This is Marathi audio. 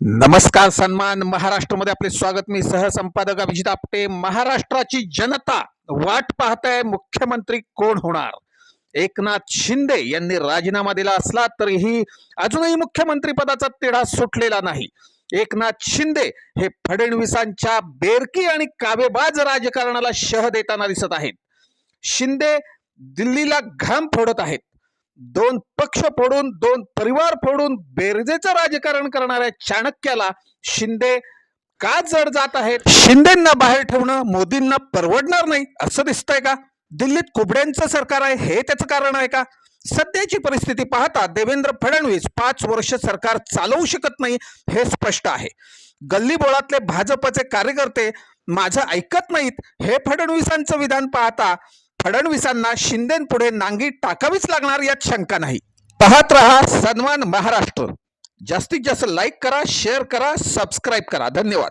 नमस्कार सन्मान. महाराष्ट्रामध्ये आपले स्वागत. मी सहसंपादक अभिजित आपटे. महाराष्ट्राची जनता वाट पाहताय. मुख्यमंत्री कोण होणार? एकनाथ शिंदे यांनी राजीनामा दिला असला तरीही अजूनही मुख्यमंत्री पदाचा तिढा सुटलेला नाही. एकनाथ शिंदे हे फडणवीसांच्या बेरकी आणि कावेबाज राजकारणाला शह देताना दिसत आहेत. शिंदे दिल्लीला घाम फोडत आहेत. दोन पक्ष फोडून दोन परिवार फोडून बेरजेचं राजकारण करणाऱ्या चाणक्याला शिंदे का जड जात आहेत? शिंदेना बाहेर ठेवणं मोदींना परवडणार नाही असं दिसतंय का? दिल्लीत कुबड्यांचं सरकार आहे हे त्याचं कारण आहे का? सध्याची परिस्थिती पाहता देवेंद्र फडणवीस पाच वर्ष सरकार चालवू शकत नाही हे स्पष्ट आहे. गल्लीबोळातले भाजपचे कार्यकर्ते माझं ऐकत नाहीत हे फडणवीसांचं विधान पाहता फडणवीसांना शिंदेपुढे नांगी टाकावीच लागणार यात शंका नाही. पाहत रहा. सन्मान महाराष्ट्र. जास्तीत जास्त लाईक करा शेअर करा सबस्क्राईब करा. धन्यवाद.